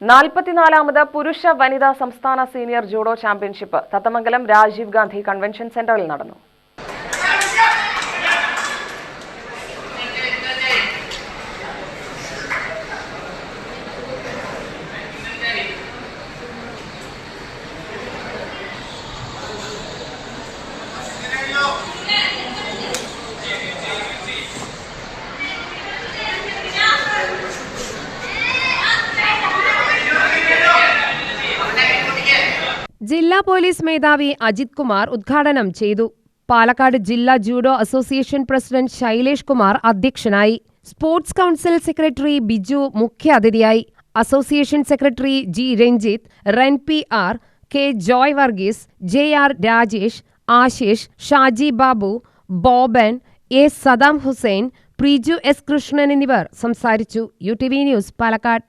നാൽപ്പത്തിനാലാമത് പുരുഷ വനിതാ സംസ്ഥാന senior judo championship Thathamangalam Rajiv Gandhi convention സെന്ററിൽ നടന്നു. ജില്ലാ പോലീസ് മേധാവി അജിത് കുമാർ ഉദ്ഘാടനം ചെയ്തു. പാലക്കാട് ജില്ലാ judo association president Shailesh Kumar അധ്യക്ഷനായി. സ്പോർട്സ് കൗൺസിൽ സെക്രട്ടറി ബിജു മുഖ്യാതിഥിയായി. Association secretary G Ranjith Wren P R K Joy Varghese J R Rajesh Ashish Shaji Babu Boban A Saddam Hussain Priju S Krishnan എന്നിവർ സംസാരിച്ചു. U T V news Palakkad.